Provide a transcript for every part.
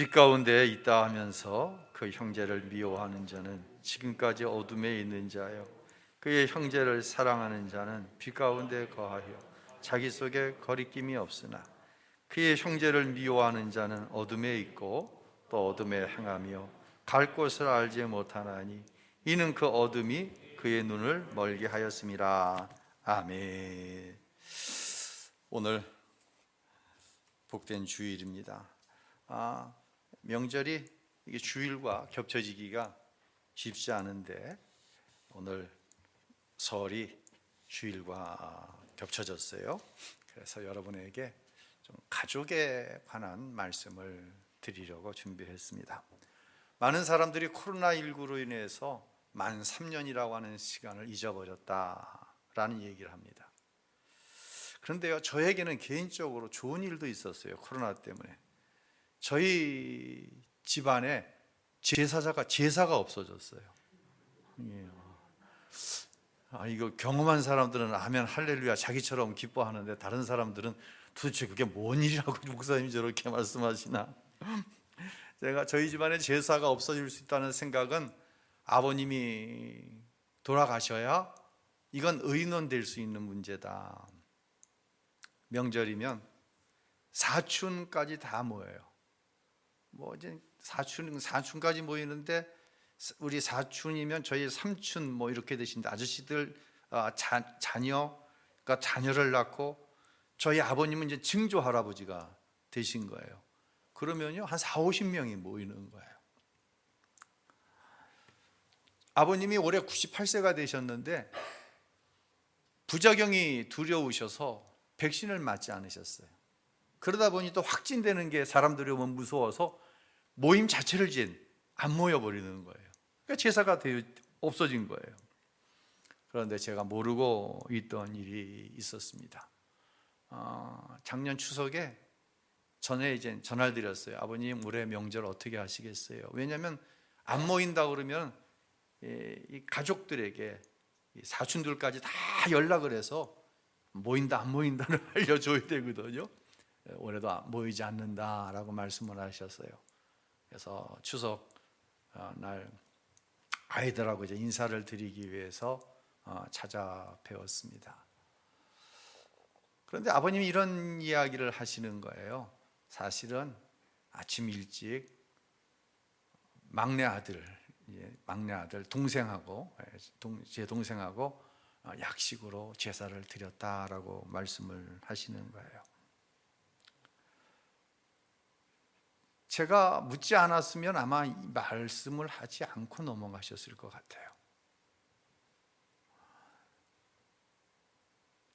빛 가운데 있다 하면서 그 형제를 미워하는 자는 지금까지 어둠에 있는 자요 그의 형제를 사랑하는 자는 빛 가운데 거하여 자기 속에 거리낌이 없으나 그의 형제를 미워하는 자는 어둠에 있고 또 어둠에 행하며 갈 곳을 알지 못하나니 이는 그 어둠이 그의 눈을 멀게 하였습니다. 아멘. 오늘 복된 주일입니다. 아, 명절이 이게 주일과 겹쳐지기가 쉽지 않은데 오늘 설이 주일과 ገብ쳐졌어요. 그래서 여러분에게 좀 가족에 관한 말씀을 드리려고 준비했습니다. 많은 사람들이 코로나19로 인해서 만 3년이라고 하는 시간을 잊어버렸다라는 얘기를 합니다. 그런데요, 저에게는 개인적으로 좋은 일도 있었어요. 코로나 때문에. 저희 집안에 제사자가 제사가 없어졌어요. 예. 아, 이거 경험한 사람들은 아멘 할렐루야 자기처럼 기뻐하는데 다른 사람들은 도대체 그게 뭔 일이라고 목사님이 저렇게 말씀하시나? 제가 저희 집안에 제사가 없어질 수 있다는 생각은 아버님이 돌아가셔야 이건 의논될 수 있는 문제다. 명절이면 사춘까지 다 모여요. 뭐 이제 사춘 사춘까지 모이는데 우리 사춘이면 저희 삼춘 뭐 이렇게 되신데 아저씨들 아, 자, 자녀 그러니까 자녀를 낳고 저희 아버님은 이제 증조 할아버지가 되신 거예요. 그러면요 한 4, 50명이 모이는 거예요. 아버님이 올해 98세가 되셨는데 부작용이 두려우셔서 백신을 맞지 않으셨어요. 그러다 보니 또 확진되는 게 사람들이 오면 무서워서 모임 자체를 이제 안 모여버리는 거예요. 그러니까 제사가 되어 없어진 거예요. 그런데 제가 모르고 있던 일이 있었습니다. 어, 작년 추석에 전에 이제 전화를 드렸어요. 아버님 올해 명절 어떻게 하시겠어요? 왜냐하면 안 모인다 그러면 이, 이 가족들에게 이 사촌들까지 다 연락을 해서 모인다 안 모인다를 알려줘야 되거든요. 올해도 모이지 않는다라고 말씀을 하셨어요. 그래서 추석 어, 날 아이들하고 이제 인사를 드리기 위해서 어, 찾아뵈었습니다. 그런데 아버님이 이런 이야기를 하시는 거예요. 사실은 아침 일찍 막내 아들, 막내 아들 동생하고 예, 제 동생하고 어, 약식으로 제사를 드렸다라고 말씀을 하시는 거예요. 제가 묻지 않았으면 아마 이 말씀을 하지 않고 넘어가셨을 것 같아요.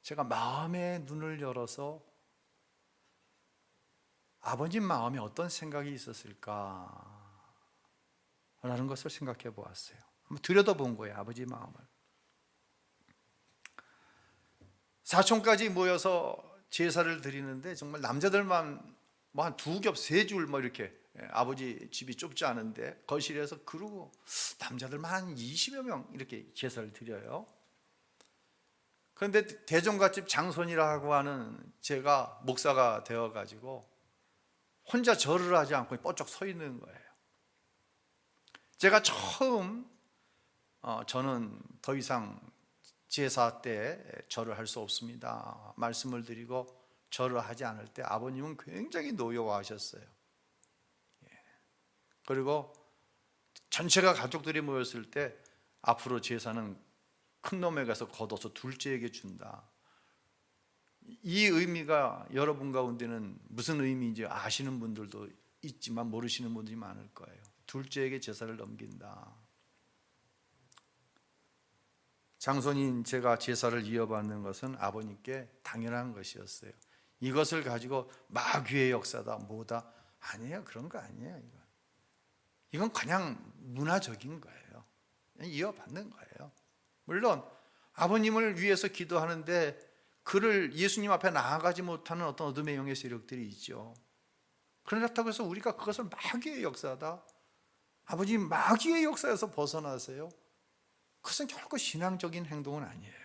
제가 마음의 눈을 열어서 아버님 마음에 어떤 생각이 있었을까? 라는 것을 생각해 보았어요. 한번 들여다본 거예요, 아버지 마음을. 사촌까지 모여서 제사를 드리는데 정말 남자들만 뭐 한 두 겹, 세 줄 뭐 이렇게 예, 아버지 집이 좁지 않은데 거실에서 그러고 남자들만 한 20여 명 이렇게 제사를 드려요. 그런데 대종갓집 장손이라고 하는 제가 목사가 되어 가지고 혼자 절을 하지 않고 뻗쩍 서 있는 거예요. 제가 처음 어, 저는 더 이상 제사 때 절을 할 수 없습니다. 말씀을 드리고 절을 하지 않을 때 아버님은 굉장히 노여워하셨어요. 예. 그리고 전체가 가족들이 모였을 때 앞으로 제사는 큰 놈에 가서 걷어서 둘째에게 준다. 이 의미가 여러분 가운데는 무슨 의미인지 아시는 분들도 있지만 모르시는 분들이 많을 거예요. 둘째에게 제사를 넘긴다. 장손인 제가 제사를 이어받는 것은 아버님께 당연한 것이었어요. 이것을 가지고 마귀의 역사다 뭐다. 아니에요. 그런 거 아니에요 이건. 이건 그냥 문화적인 거예요. 이어받는 거예요. 물론 아버님을 위해서 기도하는데 그를 예수님 앞에 나아가지 못하는 어떤 어둠의 영의 세력들이 있죠. 그렇다고 해서 우리가 그것을 마귀의 역사다. 아버님 마귀의 역사에서 벗어나세요. 그것은 결코 신앙적인 행동은 아니에요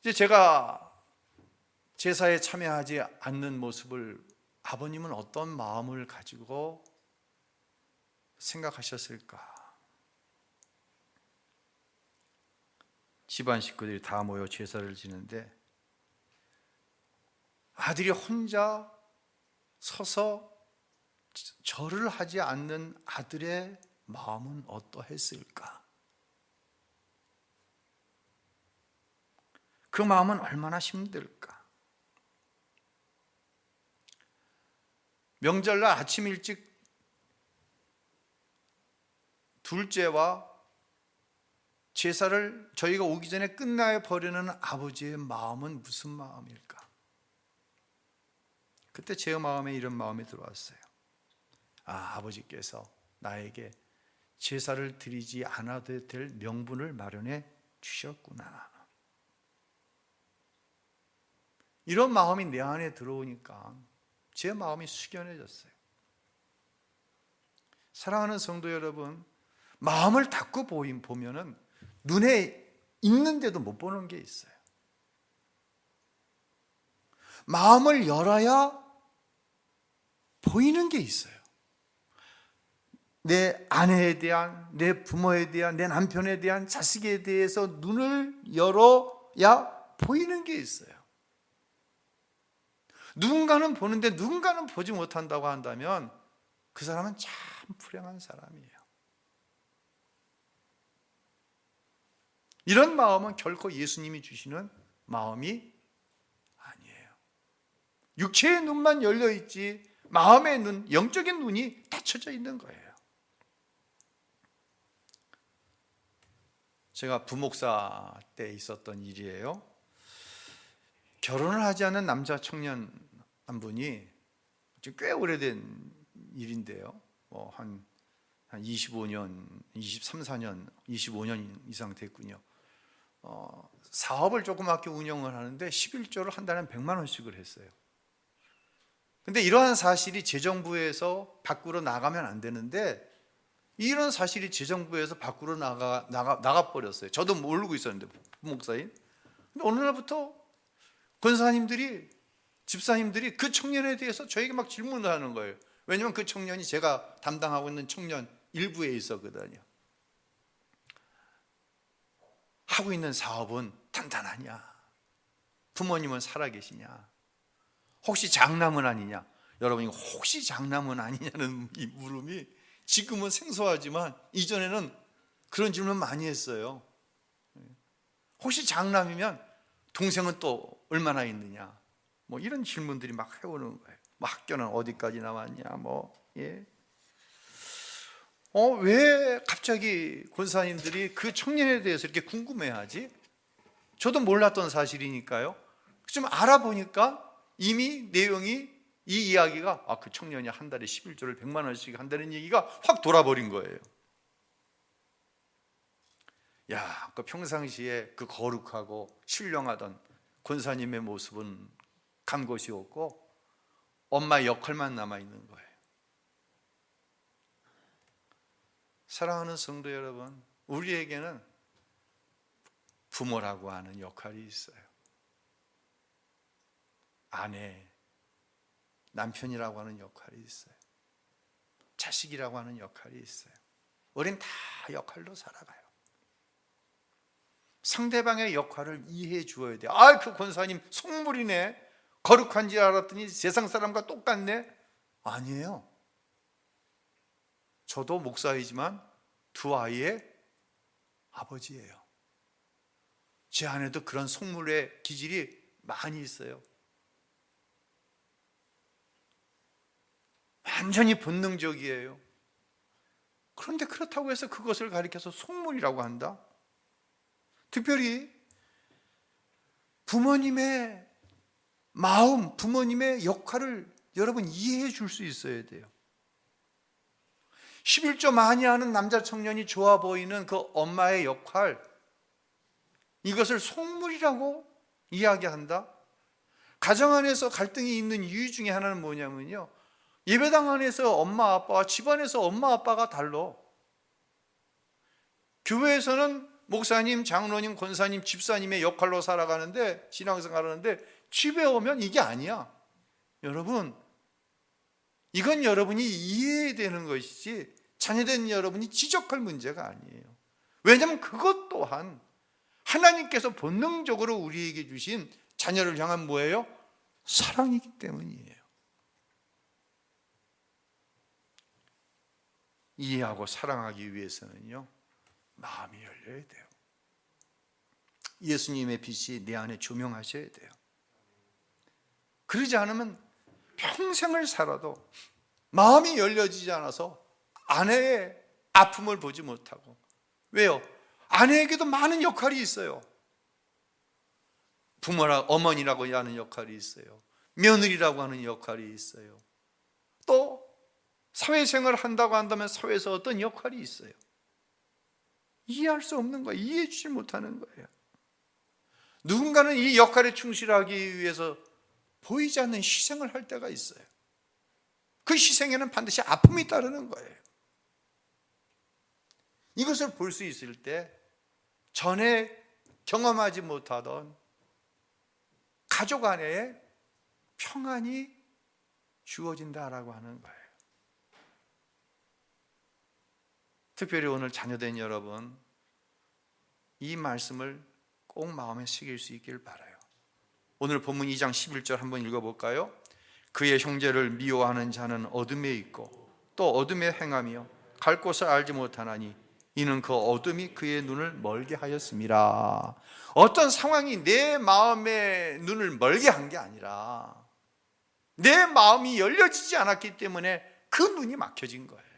이제 제가 제사에 참여하지 않는 모습을 아버님은 어떤 마음을 가지고 생각하셨을까? 집안 식구들이 다 모여 제사를 지는데 아들이 혼자 서서 절을 하지 않는 아들의 마음은 어떠했을까? 그 마음은 얼마나 힘들까? 명절날 아침 일찍 둘째와 제사를 저희가 오기 전에 끝나야 버리는 아버지의 마음은 무슨 마음일까? 그때 제 마음에 이런 마음이 들어왔어요. 아, 아버지께서 나에게 제사를 드리지 않아도 될 명분을 마련해 주셨구나. 이런 마음이 내 안에 들어오니까 제 마음이 숙연해졌어요. 사랑하는 성도 여러분, 마음을 닫고 보인 보면은 눈에 있는데도 못 보는 게 있어요. 마음을 열어야 보이는 게 있어요. 내 아내에 대한, 내 부모에 대한, 내 남편에 대한, 자식에 대해서 눈을 열어야 보이는 게 있어요. 누군가는 보는데 누군가는 보지 못한다고 한다면 그 사람은 참 불행한 사람이에요. 이런 마음은 결코 예수님이 주시는 마음이 아니에요. 육체의 눈만 열려 있지 마음의 눈, 영적인 눈이 닫혀져 있는 거예요. 제가 부목사 때 있었던 일이에요. 결혼을 하지 않은 남자 청년 한 분이 지금 꽤 오래된 일인데요. 뭐 한 한 25년, 23, 4년, 25년 이상 됐군요. 어, 사업을 조그맣게 운영을 하는데 11조를 한 달에 100만 원씩을 했어요. 근데 이러한 사실이 재정부에서 밖으로 나가면 안 되는데 이런 사실이 재정부에서 밖으로 나가 나가 나가 버렸어요. 저도 모르고 있었는데 목사님. 근데 어느 날부터 권사님들이 집사님들이 그 청년에 대해서 저에게 막 질문을 하는 거예요. 왜냐면 그 청년이 제가 담당하고 있는 청년 일부에 있었거든요. 하고 있는 사업은 단단하냐? 부모님은 살아계시냐? 혹시 장남은 아니냐? 여러분이 혹시 장남은 아니냐는 이 물음이 지금은 생소하지만 이전에는 그런 질문 많이 했어요. 혹시 장남이면 동생은 또 얼마나 있느냐? 뭐 이런 질문들이 막 해오는 거예요. 뭐 학교는 어디까지 나왔냐? 뭐 예. 어, 왜 갑자기 권사님들이 그 청년에 대해서 이렇게 궁금해하지? 저도 몰랐던 사실이니까요. 좀 알아보니까 이미 내용이 이 이야기가 아, 그 청년이 한 달에 11조를 100만 원씩 한다는 얘기가 확 돌아버린 거예요. 야, 그 평상시에 그 거룩하고 신령하던 권사님의 모습은 간 곳이 없고 엄마의 역할만 남아 있는 거예요. 사랑하는 성도 여러분, 우리에게는 부모라고 하는 역할이 있어요. 아내, 남편이라고 하는 역할이 있어요. 자식이라고 하는 역할이 있어요. 우린 다 역할로 살아가요. 상대방의 역할을 이해해 주어야 돼요. 아, 그 권사님 속물이네. 거룩한 줄 알았더니 세상 사람과 똑같네. 아니에요. 저도 목사이지만 두 아이의 아버지예요. 제 안에도 그런 속물의 기질이 많이 있어요. 완전히 본능적이에요. 그런데 그렇다고 해서 그것을 가리켜서 속물이라고 한다? 특별히 부모님의 마음, 부모님의 역할을 여러분 이해해 줄 수 있어야 돼요. 11조 많이 하는 남자 청년이 좋아 보이는 그 엄마의 역할, 이것을 속물이라고 이야기한다? 가정 안에서 갈등이 있는 이유 중에 하나는 뭐냐면요. 예배당 안에서 엄마 아빠와 집안에서 엄마 아빠가 달라. 교회에서는 목사님, 장로님, 권사님, 집사님의 역할로 살아가는데 신앙생활 하는데 집에 오면 이게 아니야. 여러분, 이건 여러분이 이해해야 되는 것이지 자녀된 여러분이 지적할 문제가 아니에요. 왜냐하면 그것 또한 하나님께서 본능적으로 우리에게 주신 자녀를 향한 뭐예요? 사랑이기 때문이에요. 이해하고 사랑하기 위해서는요, 마음이 열려야 돼요. 예수님의 빛이 내 안에 조명하셔야 돼요. 그러지 않으면 평생을 살아도 마음이 열려지지 않아서 아내의 아픔을 보지 못하고 왜요? 아내에게도 많은 역할이 있어요. 부모라 어머니라고 하는 역할이 있어요. 며느리라고 하는 역할이 있어요. 또 사회생활을 한다고 한다면 사회에서 어떤 역할이 있어요. 이해할 수 없는 거예요. 이해해 주지 못하는 거예요. 누군가는 이 역할에 충실하기 위해서 보이지 않는 희생을 할 때가 있어요. 그 희생에는 반드시 아픔이 따르는 거예요. 이것을 볼 수 있을 때 전에 경험하지 못하던 가족 안에 평안이 주어진다라고 하는 거예요. 특별히 오늘 자녀된 여러분, 이 말씀을 꼭 마음에 새길 수 있길 바라요. 오늘 본문 2장 11절 한번 읽어볼까요? 그의 형제를 미워하는 자는 어둠에 있고 또 어둠에 행하며 갈 곳을 알지 못하나니 이는 그 어둠이 그의 눈을 멀게 하였습니다. 어떤 상황이 내 마음의 눈을 멀게 한 게 아니라 내 마음이 열려지지 않았기 때문에 그 눈이 막혀진 거예요.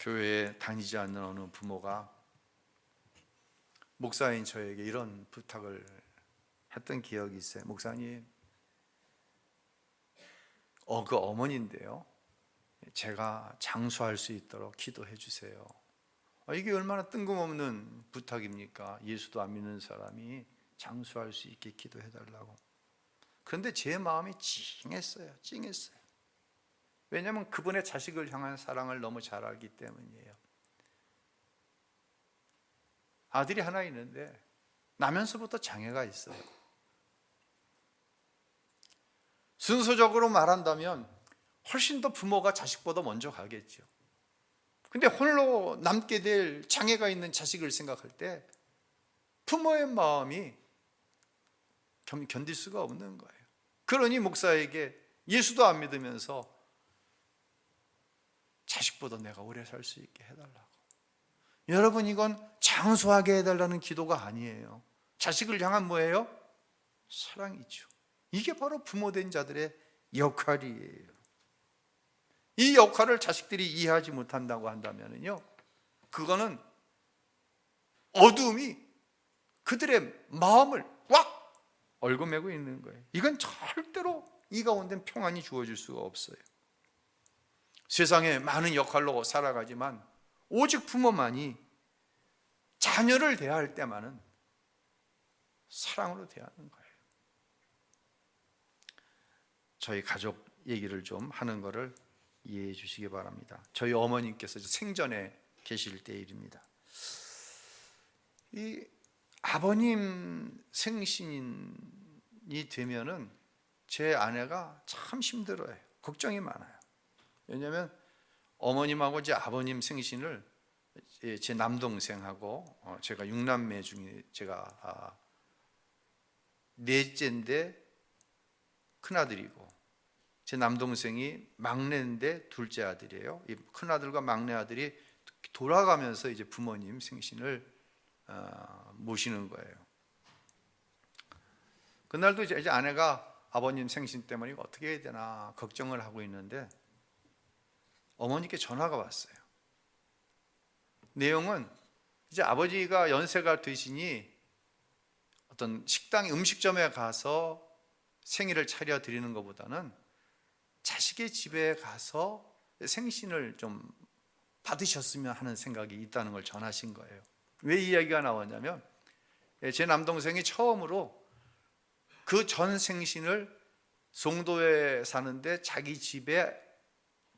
교회에 다니지 않는 어느 부모가 목사인 저에게 이런 부탁을 했던 기억이 있어요. 목사님, 어, 그 어머니인데요. 제가 장수할 수 있도록 기도해 주세요. 아, 이게 얼마나 뜬금없는 부탁입니까? 예수도 안 믿는 사람이 장수할 수 있게 기도해 달라고. 그런데 제 마음이 찡했어요. 찡했어요. 왜냐하면 그분의 자식을 향한 사랑을 너무 잘 알기 때문이에요. 아들이 하나 있는데 나면서부터 장애가 있어요. 순서적으로 말한다면 훨씬 더 부모가 자식보다 먼저 가겠죠. 근데 홀로 남게 될 장애가 있는 자식을 생각할 때 부모의 마음이 견딜 수가 없는 거예요. 그러니 목사에게 예수도 안 믿으면서 자식보다 내가 오래 살 수 있게 해달라고. 여러분 이건 장수하게 해달라는 기도가 아니에요. 자식을 향한 뭐예요? 사랑이죠. 이게 바로 부모된 자들의 역할이에요. 이 역할을 자식들이 이해하지 못한다고 한다면요. 그거는 어둠이 그들의 마음을 꽉 얽어매고 있는 거예요. 이건 절대로 이 가운데 평안이 주어질 수가 없어요. 세상에 많은 역할로 살아가지만 오직 부모만이 자녀를 대할 때만은 사랑으로 대하는 거예요. 저희 가족 얘기를 좀 하는 것을 이해해 주시기 바랍니다. 저희 어머님께서 생전에 계실 때 일입니다. 이 아버님 생신이 되면은 제 아내가 참 힘들어요. 걱정이 많아요. 왜냐하면 어머님하고 제 아버님 생신을 제 남동생하고 어, 제가 육남매 중에 제가 아, 넷째인데 큰아들이고 제 남동생이 막내인데 둘째 아들이에요. 이 큰아들과 막내 아들이 돌아가면서 이제 부모님 생신을 어, 모시는 거예요. 그날도 이제 아내가 아버님 생신 때문에 어떻게 해야 되나 걱정을 하고 있는데 어머니께 전화가 왔어요. 내용은 이제 아버지가 연세가 되시니 어떤 식당 음식점에 가서 생일을 차려 드리는 것보다는 자식의 집에 가서 생신을 좀 받으셨으면 하는 생각이 있다는 걸 전하신 거예요. 왜 이야기가 나왔냐면 제 남동생이 처음으로 그 전 생신을 송도에 사는데 자기 집에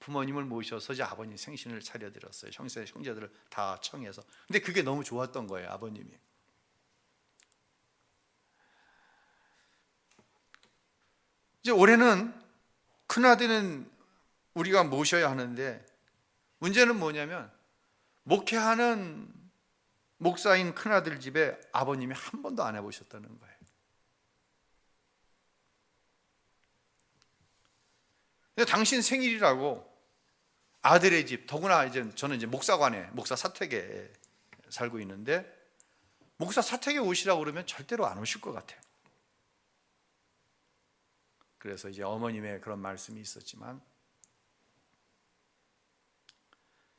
부모님을 모셔서 이제 아버님 생신을 차려드렸어요. 형제 형제들을 다 청해서. 근데 그게 너무 좋았던 거예요, 아버님이. 이제 올해는 큰아들은 우리가 모셔야 하는데 문제는 뭐냐면 목회하는 목사인 큰아들 집에 아버님이 한 번도 안 해보셨다는 거예요. 근데 당신 생일이라고 아들의 집, 더구나 이제 저는 이제 목사관에 목사 사택에 살고 있는데 목사 사택에 오시라고 그러면 절대로 안 오실 것 같아요. 그래서 이제 어머님의 그런 말씀이 있었지만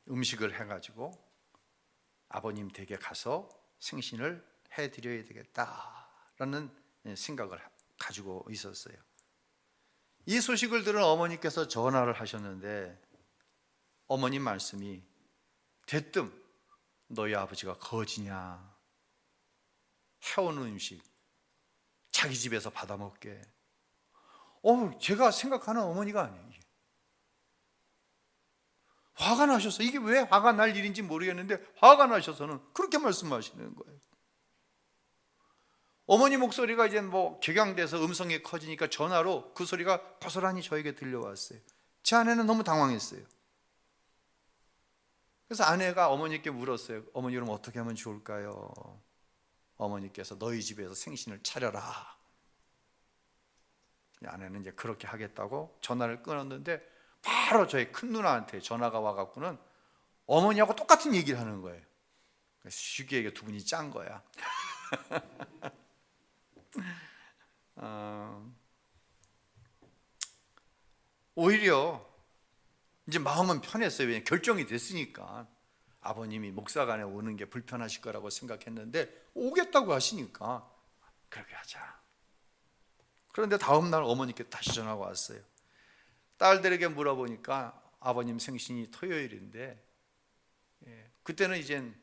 음식을 해가지고 아버님 댁에 가서 생신을 해드려야 되겠다라는 생각을 가지고 있었어요. 이 소식을 들은 어머니께서 전화를 하셨는데 어머님 말씀이 대뜸 너희 아버지가 거지냐 해온 음식 자기 집에서 받아 먹게 어 제가 생각하는 어머니가 아니에요. 화가 나셔서 이게 왜 화가 날 일인지 모르겠는데 화가 나셔서는 그렇게 말씀하시는 거예요 어머니 목소리가 이제 뭐 격양돼서 음성이 커지니까 전화로 그 소리가 고스란히 저에게 들려왔어요. 제 아내는 너무 당황했어요. 그래서 아내가 어머니께 물었어요. 어머니 그럼 어떻게 하면 좋을까요? 어머니께서 너희 집에서 생신을 차려라. 아내는 이제 그렇게 하겠다고 전화를 끊었는데 바로 저희 큰 누나한테 전화가 와갖고는 어머니하고 똑같은 얘기를 하는 거예요. 쉽게 두 분이 짠 거야. 어, 오히려 이제 마음은 편했어요. 왜냐 결정이 됐으니까 아버님이 목사관에 오는 게 불편하실 거라고 생각했는데 오겠다고 하시니까 그렇게 하자. 그런데 다음 날 어머니께 다시 전화가 왔어요. 딸들에게 물어보니까 아버님 생신이 토요일인데 예, 그때는 이젠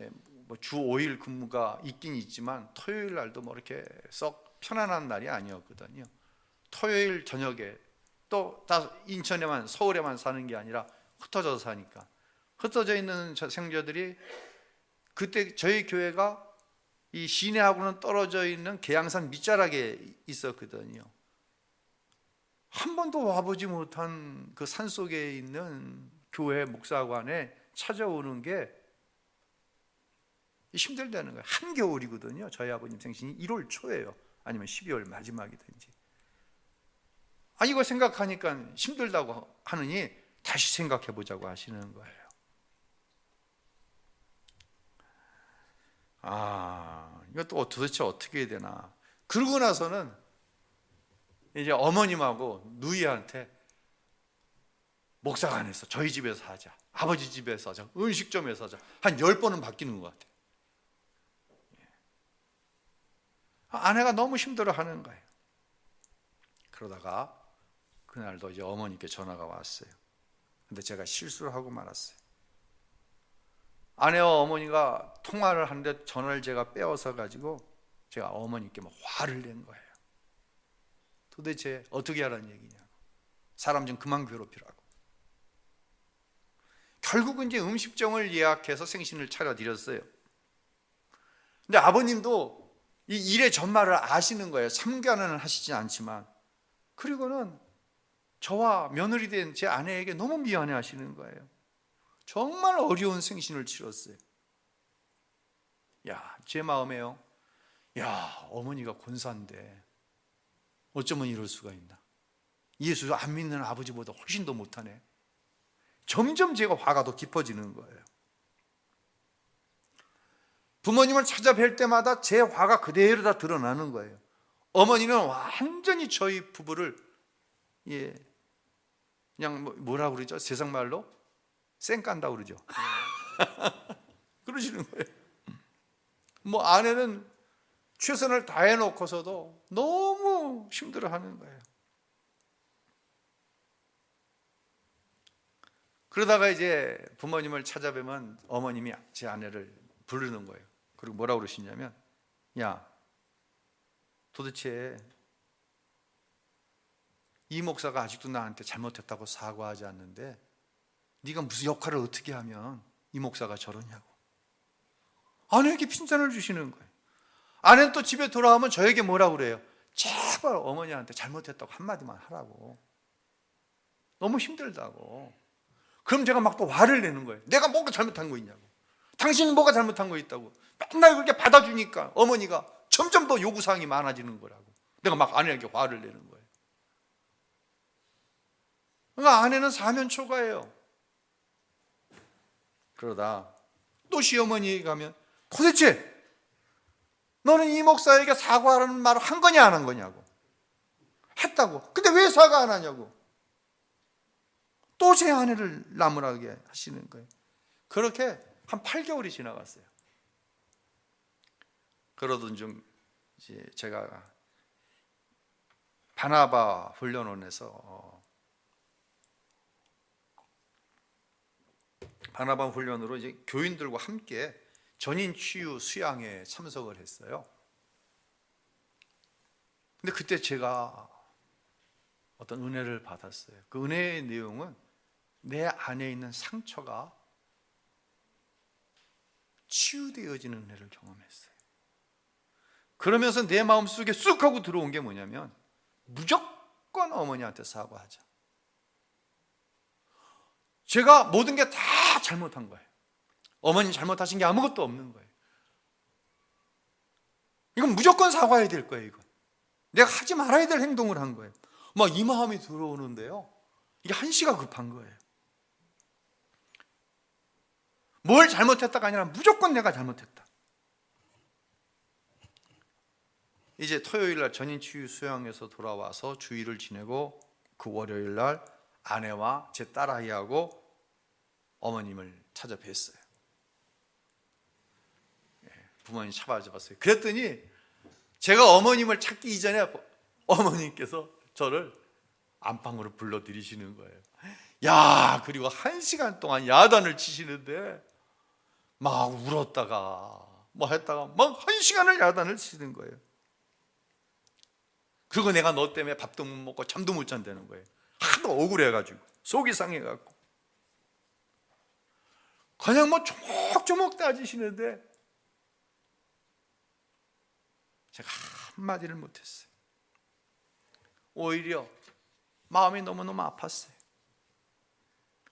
예, 뭐주 5일 근무가 있긴 있지만 토요일 날도 뭐 이렇게 썩 편안한 날이 아니었거든요. 토요일 저녁에 또 다 인천에만 서울에만 사는 게 아니라 흩어져서 사니까 흩어져 있는 생자들이 그때 저희 교회가 이 시내하고는 떨어져 있는 계양산 밑자락에 있었거든요. 한 번도 와보지 못한 그 산 속에 있는 교회 목사관에 찾아오는 게 힘들다는 거예요. 한겨울이거든요. 저희 아버님 생신이 1월 초예요. 아니면 12월 마지막이든지. 아 이거 생각하니까 힘들다고 하느니 다시 생각해 보자고 하시는 거예요. 아 이것도 도대체 어떻게 해야 되나. 그러고 나서는 이제 어머님하고 누이한테 목사관에서 저희 집에서 하자. 아버지 집에서 하자. 음식점에서 하자. 한 열 번은 바뀌는 것 같아요. 아내가 너무 힘들어 하는 거예요. 그러다가 그날도 이제 어머니께 전화가 왔어요. 근데 제가 실수를 하고 말았어요. 아내와 어머니가 통화를 하는데 전화를 제가 빼어서 가지고 제가 어머니께 막 화를 낸 거예요. 도대체 어떻게 하라는 얘기냐고. 사람 좀 그만 괴롭히라고. 결국은 이제 음식점을 예약해서 생신을 차려드렸어요. 근데 아버님도 이 일의 전말을 아시는 거예요. 참견은 하시지 않지만. 그리고는 저와 며느리 된 제 아내에게 너무 미안해 하시는 거예요. 정말 어려운 생신을 치렀어요. 야, 제 마음에요. 야, 어머니가 권사인데 어쩌면 이럴 수가 있나. 예수 안 믿는 아버지보다 훨씬 더 못하네. 점점 제가 화가 더 깊어지는 거예요. 부모님을 찾아뵐 때마다 제 화가 그대로 다 드러나는 거예요. 어머니는 완전히 저희 부부를 예 그냥 뭐, 뭐라 그러죠? 세상 말로 쌩 깐다 그러죠. 그러시는 거예요. 뭐 아내는 최선을 다해 놓고서도 너무 힘들어 하는 거예요. 그러다가 이제 부모님을 찾아뵈면 어머님이 제 아내를 부르는 거예요. 그리고 뭐라고 그러시냐면 야 도대체 이 목사가 아직도 나한테 잘못했다고 사과하지 않는데 네가 무슨 역할을 어떻게 하면 이 목사가 저러냐고. 아내에게 핀잔을 주시는 거예요. 아내는 또 집에 돌아오면 저에게 뭐라고 그래요? 제발 어머니한테 잘못했다고 한마디만 하라고. 너무 힘들다고. 그럼 제가 막 또 화를 내는 거예요. 내가 뭐가 잘못한 거 있냐고. 당신은 뭐가 잘못한 거 있다고. 맨날 그렇게 받아주니까 어머니가 점점 더 요구사항이 많아지는 거라고. 내가 막 아내에게 화를 내는 거예요. 그러니까 아내는 사면 초과예요. 그러다 또 시어머니 가면 도대체 너는 이 목사에게 사과하라는 말을 한 거냐 안 한 거냐고. 했다고. 근데 왜 사과 안 하냐고. 또 제 아내를 나무라게 하시는 거예요. 그렇게 한 8개월이 지나갔어요. 그러던 중 이제 제가 바나바 훈련원에서 바나바 훈련으로 이제 교인들과 함께 전인 치유 수양에 참석을 했어요. 근데 그때 제가 어떤 은혜를 받았어요. 그 은혜의 내용은 내 안에 있는 상처가 치유되어지는 은혜를 경험했어요. 그러면서 내 마음속에 쑥 하고 들어온 게 뭐냐면 무조건 어머니한테 사과하자. 제가 모든 게 다 잘못한 거예요. 어머니 잘못하신 게 아무것도 없는 거예요. 이건 무조건 사과해야 될 거예요, 이건. 내가 하지 말아야 될 행동을 한 거예요. 막 이 마음이 들어오는데요. 이게 한시가 급한 거예요. 뭘 잘못했다가 아니라 무조건 내가 잘못했다. 이제 토요일 날 전인 치유 수양에서 돌아와서 주일을 지내고 그 월요일 날 아내와 제 딸아이하고 어머님을 찾아뵀어요. 예, 부모님 찾아봤어요. 그랬더니 제가 어머님을 찾기 이전에 어머님께서 저를 안방으로 불러들이시는 거예요. 야, 그리고 한 시간 동안 야단을 치시는데 막 울었다가 뭐 했다가 막 한 시간을 야단을 치는 거예요. 그리고 내가 너 때문에 밥도 못 먹고 잠도 못 잔다는 거예요. 하도 억울해가지고 속이 상해갖고 그냥 뭐 조목조목 따지시는데 제가 한마디를 못했어요. 오히려 마음이 너무너무 아팠어요.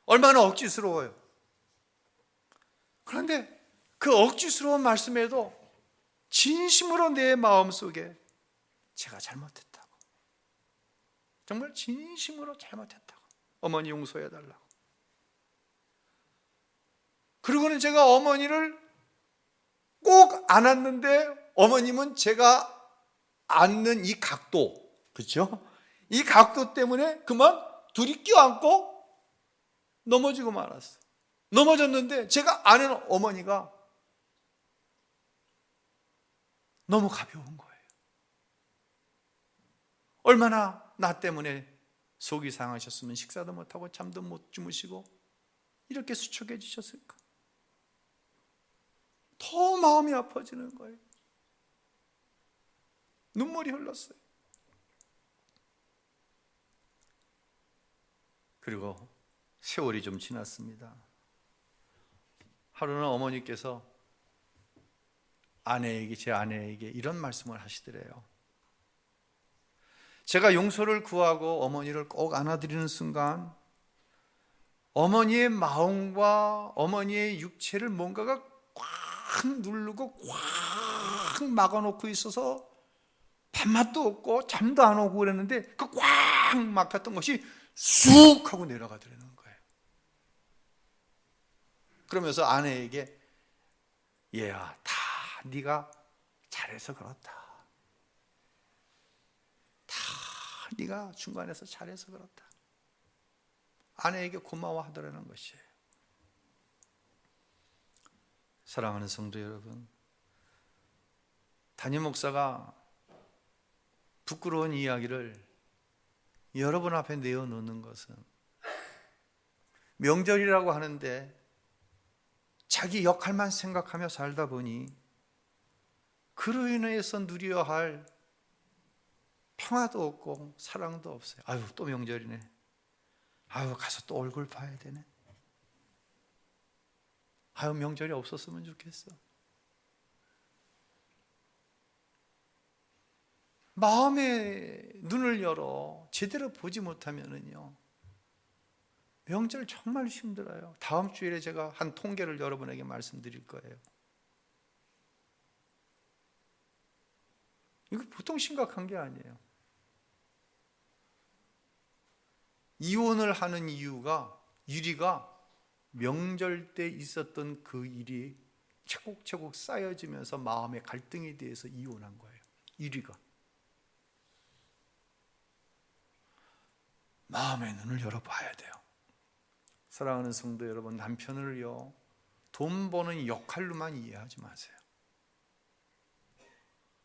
얼마나 억지스러워요. 그런데 그 억지스러운 말씀에도 진심으로 내 마음 속에 제가 잘못했다고. 정말 진심으로 잘못했다고. 어머니 용서해 달라고. 그리고는 제가 어머니를 꼭 안았는데 어머님은 제가 앉는 이 각도, 그렇죠? 이 각도 때문에 그만 둘이 껴안고 넘어지고 말았어. 넘어졌는데 제가 아는 어머니가 너무 가벼운 거예요. 얼마나 나 때문에 속이 상하셨으면 식사도 못하고 잠도 못 주무시고 이렇게 수척해지셨을까? 더 마음이 아파지는 거예요. 눈물이 흘렀어요. 그리고 세월이 좀 지났습니다. 하루는 어머니께서 아내에게 제 아내에게 이런 말씀을 하시더래요. 제가 용서를 구하고 어머니를 꼭 안아드리는 순간 어머니의 마음과 어머니의 육체를 뭔가가 꽉 누르고 꽉 막아놓고 있어서 밥맛도 없고 잠도 안 오고 그랬는데 그 꽉 막혔던 것이 쑥 하고 내려가더라는 거예요. 그러면서 아내에게 얘야 다 네가 잘해서 그렇다. 다 네가 중간에서 잘해서 그렇다. 아내에게 고마워하더라는 것이에요. 사랑하는 성도 여러분, 담임 목사가 부끄러운 이야기를 여러분 앞에 내어놓는 것은 명절이라고 하는데 자기 역할만 생각하며 살다 보니 그로 인해서 누려야 할 평화도 없고 사랑도 없어요. 아유 또 명절이네. 아유 가서 또 얼굴 봐야 되네. 아유 명절이 없었으면 좋겠어. 마음의 눈을 열어 제대로 보지 못하면은요. 명절 정말 힘들어요. 다음 주일에 제가 한 통계를 여러분에게 말씀드릴 거예요. 이거 보통 심각한 게 아니에요. 이혼을 하는 이유가 유리가 명절 때 있었던 그 일이 차곡차곡 쌓여지면서 마음의 갈등에 대해서 이혼한 거예요. 유리가 마음의 눈을 열어봐야 돼요. 사랑하는 성도 여러분, 남편을요 돈 버는 역할로만 이해하지 마세요.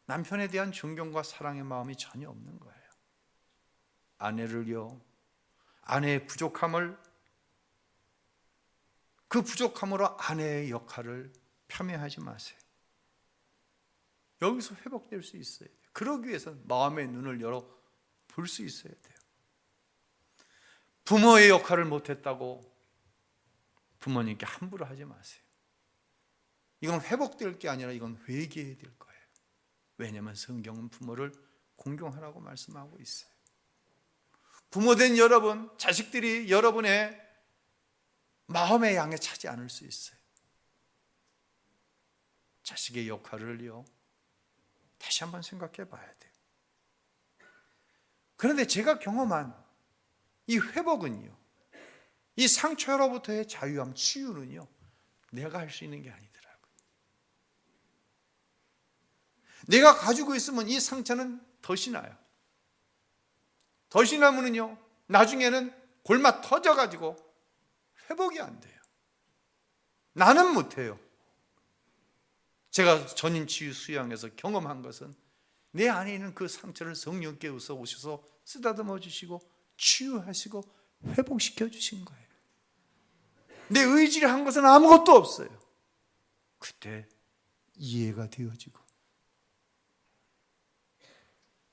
남편에 대한 존경과 사랑의 마음이 전혀 없는 거예요. 아내를요, 아내의 부족함을 그 부족함으로 아내의 역할을 폄훼하지 마세요. 여기서 회복될 수 있어야 돼요. 그러기 위해서 마음의 눈을 열어 볼 수 있어야 돼요. 부모의 역할을 못했다고 부모님께 함부로 하지 마세요. 이건 회복될 게 아니라 이건 회개해야 될 거예요. 왜냐하면 성경은 부모를 공경하라고 말씀하고 있어요. 부모된 여러분, 자식들이 여러분의 마음의 양에 차지 않을 수 있어요. 자식의 역할을요, 다시 한번 생각해 봐야 돼요. 그런데 제가 경험한 이 회복은요, 이 상처로부터의 자유함, 치유는요, 내가 할 수 있는 게 아니더라고요. 내가 가지고 있으면 이 상처는 덫이 나요. 나면은요, 나중에는 골마 터져가지고 회복이 안 돼요. 나는 못해요. 제가 전인 치유 수양에서 경험한 것은 내 안에 있는 그 상처를 성령께 웃어 오셔서 쓰다듬어 주시고 치유하시고 회복시켜 주신 거예요. 내 의지를 한 것은 아무것도 없어요. 그때 이해가 되어지고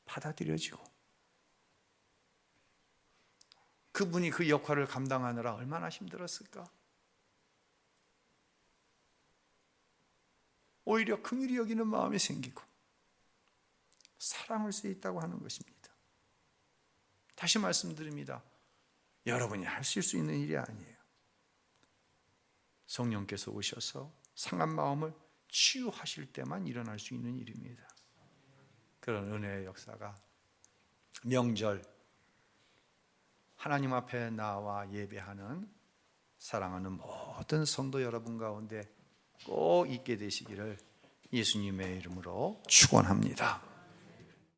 받아들여지고 그분이 그 역할을 감당하느라 얼마나 힘들었을까? 오히려 긍휼히 여기는 마음이 생기고 사랑할 수 있다고 하는 것입니다. 다시 말씀드립니다. 여러분이 하실 수 있는 일이 아니에요. 성령께서 오셔서 상한 마음을 치유하실 때만 일어날 수 있는 일입니다. 그런 은혜의 역사가 명절 하나님 앞에 나와 예배하는 사랑하는 모든 성도 여러분 가운데 꼭 있게 되시기를 예수님의 이름으로 축원합니다.